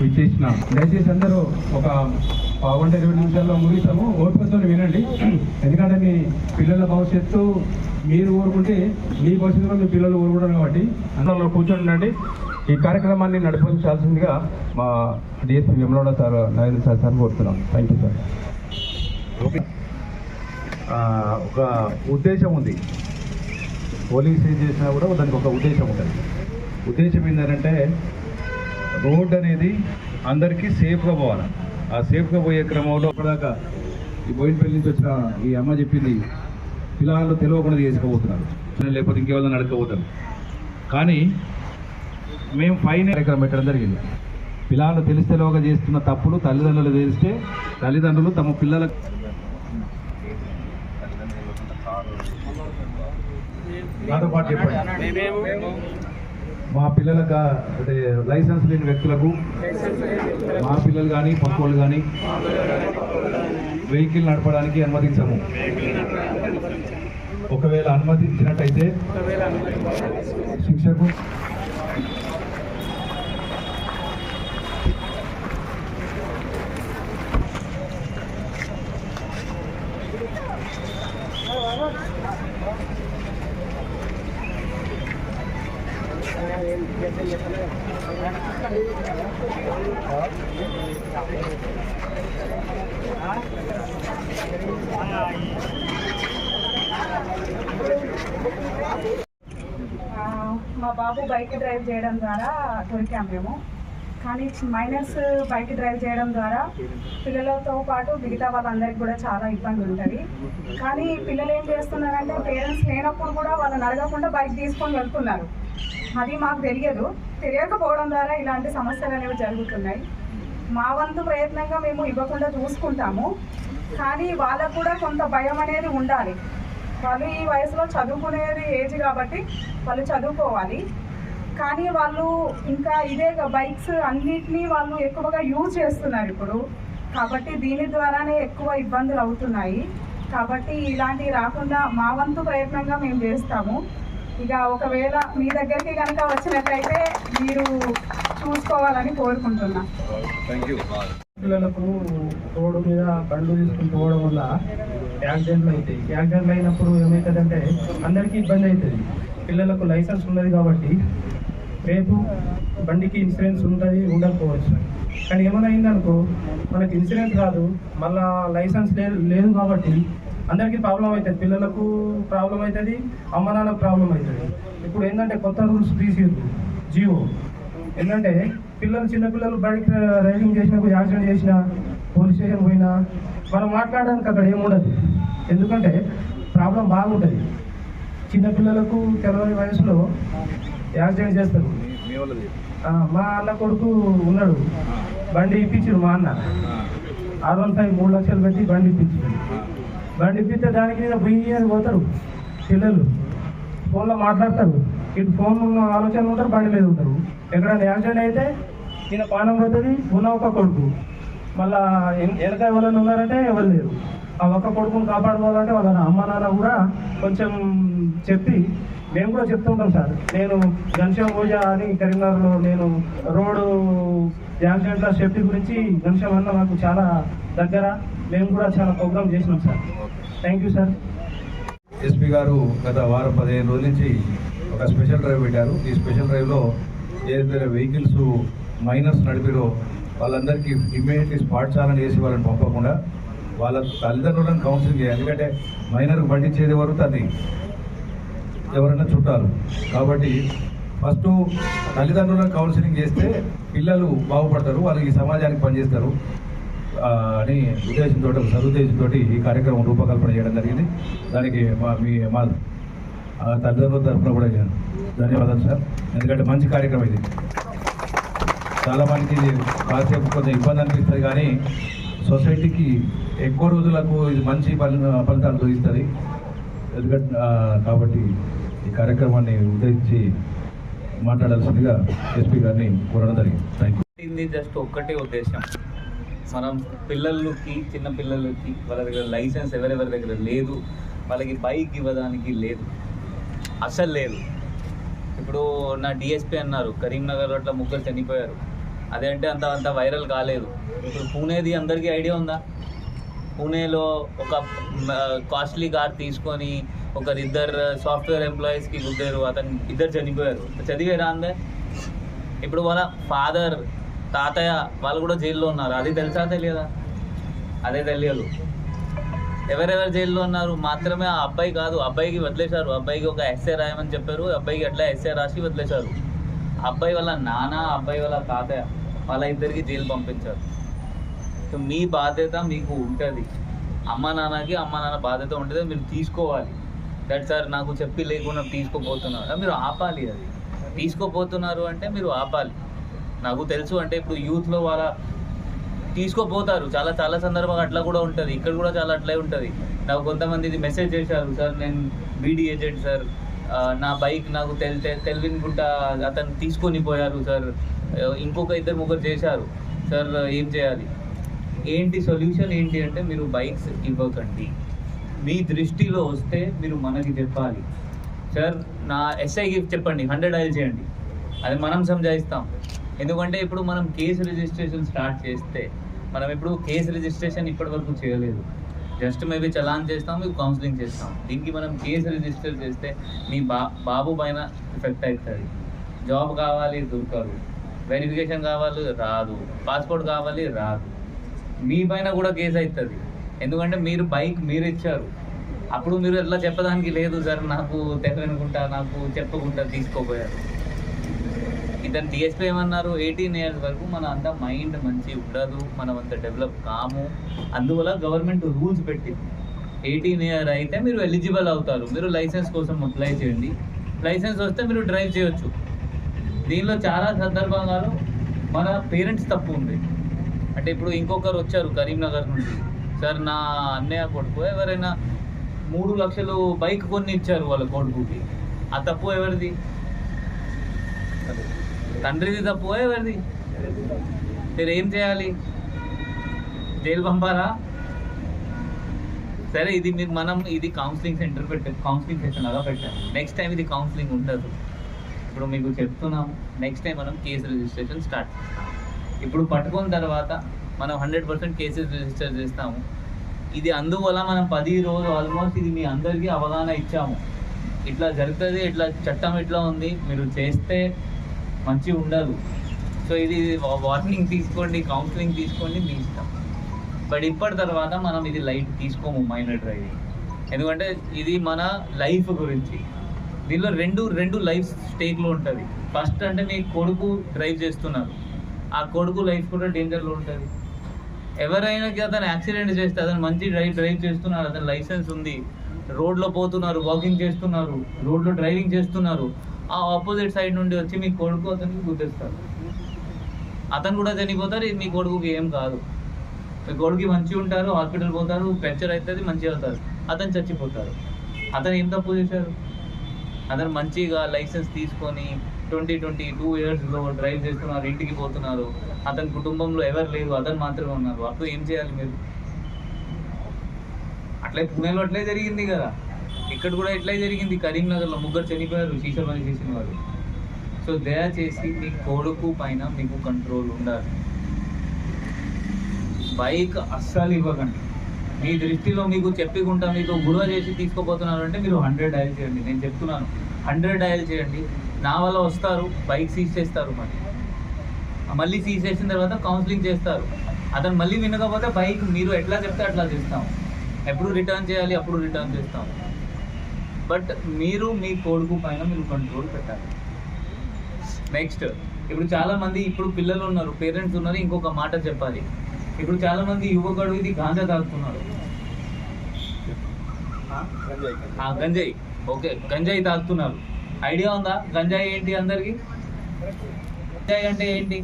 విచ్చేసిన దయచేసి అందరూ ఒక పావుగంట ఇరవై నిమిషాల్లో ముగిస్తాము. ఓపికతో వినండి. ఎందుకంటే మీ పిల్లల భవిష్యత్తు మీరు ఊరుకుంటే మీ భవిష్యత్తులో మీ పిల్లలు ఊరుకుంటారు కాబట్టి అందరిలో కూర్చొని ఉండండి. ఈ కార్యక్రమాన్ని నడిపించాల్సిందిగా మా డిఎస్పీ విమలోడ సార్ నరేంద్ర సార్ సార్ కోరుతున్నాం. థ్యాంక్ యూ సార్ ఒక ఉద్దేశం ఉంది. పోలీస్ ఏం చేసినా కూడా దానికి ఒక ఉద్దేశం ఉంటుంది. ఉద్దేశం ఏంటంటే రోడ్ అనేది అందరికీ సేఫ్గా పోవాలి. ఆ సేఫ్గా పోయే క్రమంలో ఇప్పటిదాకా ఈ బోయినపల్లి నుంచి వచ్చిన ఈ అమ్మ చెప్పింది పిల్లలు తెలియకుండా చేసుకోబోతున్నారు. లేకపోతే ఇంకెవరైనా నడకపోతారు. కానీ మేము ఫైన్ కార్యక్రమం పెట్టడం జరిగింది. పిల్లలు తెలిస్తేలోగా చేస్తున్న తప్పులు తల్లిదండ్రులు తెలిస్తే తల్లిదండ్రులు తమ పిల్లలకు నాతో పాటు చెప్పండి. మా పిల్లలకు అంటే లైసెన్స్ లేని వ్యక్తులకు మా పిల్లలు కానీ పక్కోళ్ళు కానీ వెహికల్ నడపడానికి అనుమతించము. ఒకవేళ అనుమతించినట్టయితే శిక్షకు మా బాబు బైక్ డ్రైవ్ చేయడం ద్వారా దొరికాం మేము. కానీ మైనర్స్ బైక్ డ్రైవ్ చేయడం ద్వారా పిల్లలతో పాటు మిగతా వాళ్ళందరికీ కూడా చాలా ఇబ్బంది ఉంటుంది. కానీ పిల్లలు ఏం చేస్తున్నారంటే పేరెంట్స్ లేనప్పుడు కూడా వాళ్ళని అడగకుండా బైక్ తీసుకొని వెళ్తున్నారు. అది మాకు తెలియదు. తెలియకపోవడం ద్వారా ఇలాంటి సమస్యలు అనేవి జరుగుతున్నాయి. మా వంతు ప్రయత్నంగా మేము ఇవ్వకుండా చూసుకుంటాము. కానీ వాళ్ళకు కూడా కొంత భయం అనేది ఉండాలి. వాళ్ళు ఈ వయసులో చదువుకునేది ఏజ్ కాబట్టి వాళ్ళు చదువుకోవాలి. కానీ వాళ్ళు ఇంకా ఇదే బైక్స్ అన్నిటినీ వాళ్ళు ఎక్కువగా యూజ్ చేస్తున్నారు ఇప్పుడు. కాబట్టి దీని ద్వారానే ఎక్కువ ఇబ్బందులు అవుతున్నాయి. కాబట్టి ఇలాంటివి రాకుండా మా వంతు ప్రయత్నంగా మేము చేస్తాము. ఇక ఒకవేళ మీ దగ్గరికి కనుక వచ్చినట్లయితే మీరు చూసుకోవాలని కోరుకుంటున్నా. పిల్లలకు రోడ్డు మీద బండ్లు తీసుకుని పోవడం వల్ల యాక్సిడెంట్లు అవుతాయి. యాక్సిడెంట్లు అయినప్పుడు ఏమవుతుందంటే అందరికీ ఇబ్బంది అవుతుంది. పిల్లలకు లైసెన్స్ ఉన్నది కాబట్టి రేపు బండికి ఇన్సూరెన్స్ ఉంటుంది ఉండకపోవచ్చు. కానీ ఏమైనా అయిందనుకో మనకి ఇన్సూరెన్స్ రాదు. మళ్ళా లైసెన్స్ లేదు లేదు కాబట్టి అందరికీ ప్రాబ్లం అవుతుంది. పిల్లలకు ప్రాబ్లం అవుతుంది అమ్మ నాన్నకు ప్రాబ్లం అవుతుంది. ఇప్పుడు ఏంటంటే కొత్త రూల్స్ తీసిరు జియో ఏంటంటే పిల్లలు చిన్నపిల్లలు బైక్ రైడింగ్ చేసినప్పుడు యాక్సిడెంట్ చేసినా పోలీస్ స్టేషన్ పోయినా మనం మాట్లాడడానికి అక్కడ ఏముండదు ఎందుకంటే ప్రాబ్లం బాగుంటుంది. చిన్నపిల్లలకు తెలవని వయసులో యాక్సిడెంట్ చేస్తారు. మా అన్న కొడుకు ఉన్నాడు. బండి ఇప్పించారు మా అన్న. ఆరు వన్ ఫైవ్ మూడు లక్షలు పెట్టి బండి ఇప్పించారు బండి ఇప్పిస్తే దానికి మీద పోయి అని పోతారు. పిల్లలు ఫోన్లో మాట్లాడతారు. ఇటు ఫోన్ ఉన్న ఆలోచన ఉంటారు బండి మీద ఉంటారు. ఎక్కడైనా యాక్సిడెంట్ అయితే ఈయన పానం పోతుంది ఉన్న ఒక కొడుకు. మళ్ళా వెనక ఎవరైనా ఉన్నారంటే ఎవరు లేరు. ఆ ఒక్క కొడుకుని కాపాడుకోవాలంటే వాళ్ళ అమ్మ నాన్న కూడా కొంచెం చెప్పి మేము కూడా చెప్తుంటాం సార్. నేను ఘనశ్యామ్ పూజ అని కరీంనగర్లో నేను రోడ్డు యాక్సిడెంట్ల సేఫ్టీ గురించి ఘనశ్యామ్ అన్న మాకు చాలా దగ్గర. మేము కూడా చాలా ప్రోగ్రామ్ చేసినాం sir. Thank you sir SP గారు గత వారం పదిహేను రోజుల నుంచి ఒక స్పెషల్ డ్రైవ్ పెట్టారు. ఈ స్పెషల్ డ్రైవ్లో ఏదైతే వెహికల్స్ మైనర్స్ నడిపిరో వాళ్ళందరికీ ఇమ్మీడియట్లీ స్పాట్ చాలన చేసి వాళ్ళని పంపకుండా వాళ్ళ తల్లిదండ్రులను కౌన్సిలింగ్ చేయాలి. ఎందుకంటే మైనర్కి పండించేది ఎవరు? తల్లి. ఎవరైనా చుట్టారు కాబట్టి ఫస్ట్ తల్లిదండ్రులను కౌన్సిలింగ్ చేస్తే పిల్లలు బాగుపడతారు వాళ్ళు ఈ సమాజానికి పనిచేస్తారు. అని ఉద్దేశంతో ఒక సదుద్దేశంతో ఈ కార్యక్రమం రూపకల్పన చేయడం జరిగింది. దానికి మా మీ మా తల్లిదండ్రుల తరఫున కూడా ధన్యవాదాలు సార్. ఎందుకంటే మంచి కార్యక్రమం ఇది. చాలామందికి ఇది కాసేపు కొంచెం ఇబ్బంది అనిపిస్తుంది కానీ సొసైటీకి ఎక్కువ రోజులకు ఇది మంచి ఫలి ఫలితాలు చూపిస్తుంది ఎందుకంటే కాబట్టి ఈ కార్యక్రమాన్ని ఉద్దేశించి మాట్లాడాల్సిందిగా ఎస్పీ గారిని కోరడం జరిగింది. థ్యాంక్ యూ జస్ట్ ఒక్కటే ఉద్దేశం. మనం పిల్లలకి చిన్న పిల్లలకి వాళ్ళ దగ్గర లైసెన్స్ ఎవరెవరి దగ్గర లేదు వాళ్ళకి బైక్ ఇవ్వడానికి లేదు. అసలు లేదు. ఇప్పుడు నా డిఎస్పీ అన్నారు కరీంనగర్ అట్లా ముగ్గురు చనిపోయారు. అదేంటే అంత అంత వైరల్ కాలేదు. ఇప్పుడు పూణేది అందరికీ ఐడియా ఉందా? పూణేలో ఒక కాస్ట్లీ కార్ తీసుకొని ఒకరిద్దరు సాఫ్ట్వేర్ ఎంప్లాయీస్కి గుద్దారు అతను ఇద్దరు చనిపోయారు. చదివేరా అందే? ఇప్పుడు వాళ్ళ ఫాదర్ తాతయ్య వాళ్ళు కూడా జైల్లో ఉన్నారు. అది తెలుసా తెలియదా? అదే తెలియదు. ఎవరెవరు జైల్లో ఉన్నారు మాత్రమే ఆ అబ్బాయి కాదు అబ్బాయికి వదిలేశారు. అబ్బాయికి ఒక ఎస్ఏ రాయమని చెప్పారు. అబ్బాయికి అట్లా ఎస్ఏ రాసి వదిలేశారు? అబ్బాయి వాళ్ళ నాన్న అబ్బాయి వాళ్ళ తాతయ్య వాళ్ళ ఇద్దరికి జైలు పంపించారు. సో మీ బాధ్యత మీకు ఉంటుంది. అమ్మ నాన్నకి అమ్మ నాన్న బాధ్యత ఉంటుంది. మీరు తీసుకోవాలి. దట్ సార్ నాకు చెప్పి లేకుండా తీసుకోపోతున్నారు మీరు ఆపాలి అది. తీసుకోపోతున్నారు అంటే మీరు ఆపాలి. నాకు తెలుసు అంటే ఇప్పుడు యూత్లో వాళ్ళ తీసుకోపోతారు. చాలా చాలా సందర్భంగా అట్లా కూడా ఉంటుంది. ఇక్కడ కూడా చాలా అట్లే ఉంటుంది. నాకు కొంతమంది ఇది మెసేజ్ చేశారు. సార్ నేను బీడీ ఏజెంట్ సార్. నా బైక్ నాకు తెల్ తెల్- తెలివినుకుంటా అతను తీసుకొని పోయారు సార్. ఇంకొక ఇద్దరు ముగ్గురు చేశారు. సార్ ఏం చేయాలి? ఏంటి సొల్యూషన్ ఏంటి అంటే మీరు బైక్స్ ఇవ్వకండి. మీ దృష్టిలో వస్తే మీరు మనకి చెప్పాలి. సార్ నా ఎస్ఐకి చెప్పండి. హండ్రెడ్ ఆయిల్ చేయండి. అది మనం సంజాయిస్తాం. ఎందుకంటే ఇప్పుడు మనం కేసు రిజిస్ట్రేషన్ స్టార్ట్ చేస్తే మనం ఇప్పుడు కేసు రిజిస్ట్రేషన్ ఇప్పటి వరకు చేయలేదు. జస్ట్ మేబీ చలాన్ చేస్తాం మీకు కౌన్సిలింగ్ చేస్తాం దీనికి మనం కేసు రిజిస్టర్ చేస్తే మీ బా బాబు పైన ఎఫెక్ట్ అవుతుంది జాబ్ కావాలి దొరకరు వెరిఫికేషన్ కావాలి రాదు. పాస్పోర్ట్ కావాలి రాదు. మీ పైన కూడా కేసు అవుతుంది ఎందుకంటే మీరు బైక్ మీరు ఇచ్చారు. అప్పుడు మీరు ఎట్లా చెప్పడానికి లేదు సార్ నాకు తెలియనుకుంటా నాకు చెప్పకుండా తీసుకోపోయారు. ఇతను డిఎస్పీ ఏమన్నారు? ఎయిటీన్ ఇయర్స్ వరకు మన అంత మైండ్ మంచి ఉండదు మనం అంత డెవలప్ కాము. అందువల్ల గవర్నమెంట్ రూల్స్ పెట్టింది. ఎయిటీన్ ఇయర్ అయితే మీరు ఎలిజిబుల్ అవుతారు. మీరు లైసెన్స్ కోసం అప్లై చేయండి. లైసెన్స్ వస్తే మీరు డ్రైవ్ చేయొచ్చు. దీనిలో చాలా సందర్భాలు మన పేరెంట్స్ తప్పు ఉంది. అంటే ఇప్పుడు ఇంకొకరు వచ్చారు కరీంనగర్ నుండి. సార్ నా అన్నయ్య కొడుకు ఎవరైనా మూడు లక్షలు బైక్ కొన్ని ఇచ్చారు వాళ్ళ కొడుకుకి. ఆ తప్పు ఎవరిది? తండ్రిది తప్పు ఎవరిది? మీరు ఏం చేయాలి? జైలు పంపారా సరే ఇది మీరు మనం ఇది కౌన్సిలింగ్ సెంటర్ పెట్టాం కౌన్సిలింగ్ సెషన్ లాగా పెట్టాము నెక్స్ట్ టైం ఇది కౌన్సిలింగ్ ఉండదు. ఇప్పుడు మీకు చెప్తున్నాము నెక్స్ట్ టైం మనం కేసు రిజిస్ట్రేషన్ స్టార్ట్ చేస్తాం. ఇప్పుడు పట్టుకున్న తర్వాత మనం హండ్రెడ్ పర్సెంట్ కేసెస్ రిజిస్టర్ చేస్తాము. ఇది అందువల్ల మనం పది రోజు ఆల్మోస్ట్ ఇది మీ అందరికీ అవగాహన ఇచ్చాము. ఇట్లా జరుగుతుంది ఇట్లా చట్టం ఇట్లా ఉంది. మీరు చేస్తే మంచి ఉండదు. సో ఇది వార్నింగ్ తీసుకోండి కౌన్సిలింగ్ తీసుకోండి మీ ఇష్టం. బట్ ఇప్పటి తర్వాత మనం ఇది లైట్ తీసుకోము మైనర్ డ్రైవింగ్ ఎందుకంటే ఇది మన లైఫ్ గురించి. దీనిలో రెండు రెండు లైఫ్ స్టేక్లో ఉంటుంది. ఫస్ట్ అంటే మీ కొడుకు డ్రైవ్ చేస్తున్నారు. ఆ కొడుకు లైఫ్ కూడా డేంజర్లో ఉంటుంది. ఎవరైనా అతను యాక్సిడెంట్ చేస్తే అతను మంచి డ్రైవ్ డ్రైవ్ చేస్తున్నారు అతను లైసెన్స్ ఉంది. రోడ్లో పోతున్నారు వాకింగ్ చేస్తున్నారు రోడ్లో డ్రైవింగ్ చేస్తున్నారు. ఆ ఆపోజిట్ సైడ్ నుండి వచ్చి మీ కొడుకు అతనికి గుర్తిస్తారు అతను కూడా చనిపోతారు మీ కొడుకుకి ఏం కాదు. మీ కొడుకు మంచిగా ఉంటారు హాస్పిటల్ పోతారు ఫ్రాక్చర్ అవుతుంది మంచిగా అవుతారు అతను చచ్చిపోతారు అతను ఏం తప్పు చేశారు అతను మంచిగా లైసెన్స్ తీసుకొని ట్వంటీ ట్వంటీ టూ ఇయర్స్లో డ్రైవ్ చేస్తున్నారు ఇంటికి పోతున్నారు. అతని కుటుంబంలో ఎవరు లేరు అతను మాత్రమే ఉన్నారు. అప్పుడు ఏం చేయాలి మీరు? అట్లే పూణేలో అట్లే జరిగింది కదా. ఇక్కడ కూడా ఎట్లా జరిగింది? కరీంనగర్లో ముగ్గురు చనిపోయారు శీష పని చేసిన వారు సో దయచేసి మీ కొడుకు పైన మీకు కంట్రోల్ ఉండాలి. బైక్ అస్సలు ఇవ్వకండి. మీ దృష్టిలో మీకు చెప్పకుండా మీకు గురువ చేసి తీసుకోపోతున్నారు అంటే మీరు హండ్రెడ్ డయల్ చేయండి. నేను చెప్తున్నాను. హండ్రెడ్ డయల్ చేయండి. నా వల్ల వస్తారు బైక్ సీజ్ చేస్తారు మరి. మళ్ళీ సీజ్ చేసిన తర్వాత కౌన్సిలింగ్ చేస్తారు. అతను మళ్ళీ వినకపోతే బైక్ మీరు ఎట్లా చెప్తే అట్లా చేస్తాం. ఎప్పుడు రిటర్న్ చేయాలి అప్పుడు రిటర్న్ చేస్తాం. బట్ మీరు మీ కొడుకు పైన మీరు కంట్రోల్ పెట్టాలి. నెక్స్ట్ ఇప్పుడు చాలా మంది ఇప్పుడు పిల్లలు ఉన్నారు పేరెంట్స్ ఉన్నారు ఇంకొక మాట చెప్పాలి. ఇప్పుడు చాలా మంది యువకుడు ఇది గాంజా తాగుతున్నారు గంజాయి ఓకే గంజాయి. తాగుతున్నారు. ఐడియా ఉందా? గంజాయి ఏంటి అందరికి? గంజాయి అంటే ఏంటి?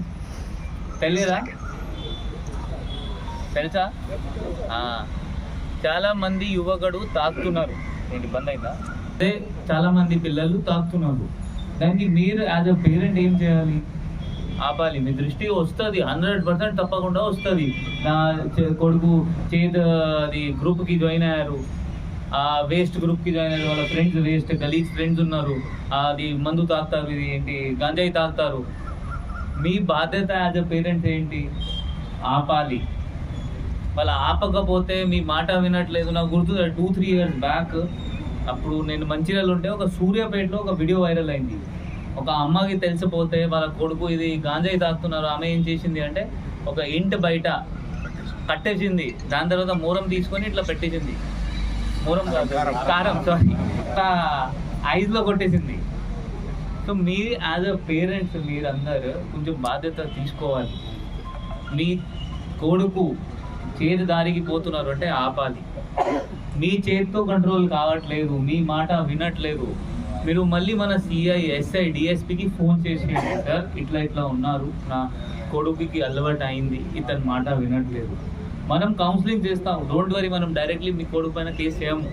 తెలియదా తెలుసా? చాలా మంది యువకుడు తాగుతున్నారు. ఏంటి బంద్ అయిందా? అదే చాలా మంది పిల్లలు తాకుతున్నారు. దానికి మీరు యాజ్ అ పేరెంట్ ఏం చేయాలి? ఆపాలి. మీ దృష్టి వస్తుంది. హండ్రెడ్ పర్సెంట్ తప్పకుండా వస్తుంది. నా చే- కొడుకు చేతి అది గ్రూప్కి జాయిన్ అయ్యారు. ఆ వేస్ట్ గ్రూప్కి జాయిన్ అయ్యారు. వాళ్ళ ఫ్రెండ్స్ వేస్ట్ గలీజ్ ఫ్రెండ్స్ ఉన్నారు. అది మందు తాగుతారు ఇది ఏంటి? గంజాయి తాగుతారు. మీ బాధ్యత యాజ్ అ పేరెంట్స్ ఏంటి? ఆపాలి. వాళ్ళు ఆపకపోతే మీ మాట వినట్లేదు. నాకు గుర్తు టూ త్రీ ఇయర్స్ బ్యాక్ అప్పుడు నేను మంచిర్యాల ఉంటే ఒక సూర్యాపేటలో ఒక వీడియో వైరల్ అయింది. ఒక అమ్మకి తెలిసిపోతే వాళ్ళ కొడుకు ఇది గాంజాయి తాగుతున్నారు ఆమె ఏం చేసింది అంటే ఒక ఇంటి బయట కట్టేసింది. దాని తర్వాత మూరం తీసుకొని ఇట్లా పెట్టేసింది. మూరం కారం సారీ ఐజ్లో కొట్టేసింది. సో మీరు యాజ్ అ పేరెంట్స్ మీరందరూ కొంచెం బాధ్యత తీసుకోవాలి. మీ కొడుకు చేతి దారికి పోతున్నారు అంటే ఆపాలి. మీ చేతితో కంట్రోల్ కావట్లేదు మీ మాట వినట్లేదు. మీరు మళ్ళీ మన సిఐ ఎస్ఐ డిఎస్పికి ఫోన్ చేసి సార్ ఇట్లా ఇట్లా ఉన్నారు. నా కొడుకుకి అలవాటు అయింది ఇతని మాట వినట్లేదు. మనం కౌన్సిలింగ్ చేస్తాం డోంట్ వరీ మనం డైరెక్ట్లీ మీ కొడుకు పైన కేసు చేయము.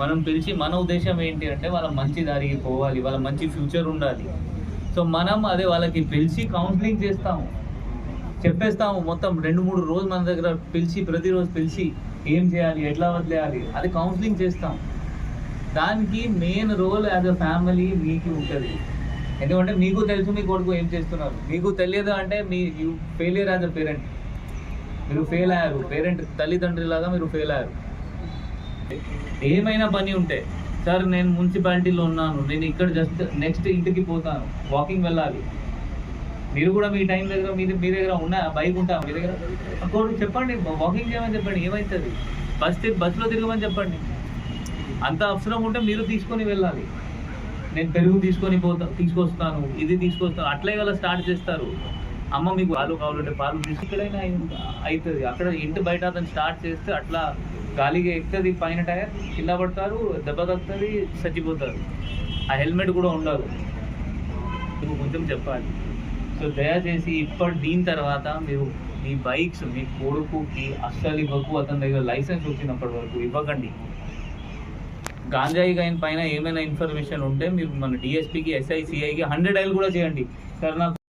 మనం పిలిచి మన ఉద్దేశం ఏంటి అంటే వాళ్ళ మంచి దారికి పోవాలి వాళ్ళ మంచి ఫ్యూచర్ ఉండాలి. సో మనం అదే వాళ్ళకి పిలిచి కౌన్సిలింగ్ చేస్తాము. చెప్పేస్తాము మొత్తం రెండు మూడు రోజులు మన దగ్గర పిలిచి ప్రతిరోజు పిలిచి ఏం చేయాలి? ఎట్లా వదిలేయాలి? అది కౌన్సిలింగ్ చేస్తాం. దానికి main role as a family మీకు ఉంటుంది. ఎందుకంటే మీకు తెలుసు మీ కొడుకు ఏం చేస్తున్నారు. మీకు తెలియదు అంటే మీ you failure as a parent మీరు ఫెయిల్ అయ్యారు. పేరెంట్ తల్లిదండ్రులాగా మీరు ఫెయిల్ అయ్యారు. ఏమైనా పని ఉంటే సార్ నేను మున్సిపాలిటీలో ఉన్నాను. నేను ఇక్కడ జస్ట్ నెక్స్ట్ ఇంటికి పోతాను. వాకింగ్ వెళ్ళాలి. మీరు కూడా మీ టైం దగ్గర మీ మీ దగ్గర ఉన్నా బైక్ ఉంటా మీ దగ్గర. అప్పుడు చెప్పండి వాకింగ్ చేయమని చెప్పండి ఏమవుతుంది బస్ బస్సులో తిరగమని చెప్పండి. అంత అవసరం ఉంటే మీరు తీసుకొని వెళ్ళాలి. నేను పెరుగు తీసుకొని పోతా తీసుకొస్తాను ఇది తీసుకొస్తాను అట్లే కదా స్టార్ట్ చేస్తారు. అమ్మ మీకు పాలు కావాలంటే పాలు తీసుకు ఇక్కడైనా అవుతుంది అక్కడ ఇంటి బయట అతను స్టార్ట్ చేస్తే అట్లా గాలిగా ఎక్కుతుంది పైన టైర్ కింద పడతారు దెబ్బ తగ్గుతుంది చచ్చిపోతారు. ఆ హెల్మెట్ కూడా ఉండదు మీకు కొంచెం చెప్పాలి. సో దయచేసి ఇప్పటి దీని తర్వాత మీరు మీ బైక్స్ మీ కొడుకుకి అస్సలు ఇవ్వకు అతని దగ్గర లైసెన్స్ వచ్చినప్పటి వరకు ఇవ్వకండి. గాంజాయి గైన్ పైన ఏమైనా ఇన్ఫర్మేషన్ ఉంటే మీరు మన డిఎస్పీకి ఎస్ఐ సిఐకి హండ్రెడ్ ఐల్ కూడా చేయండి. సార్ నాకు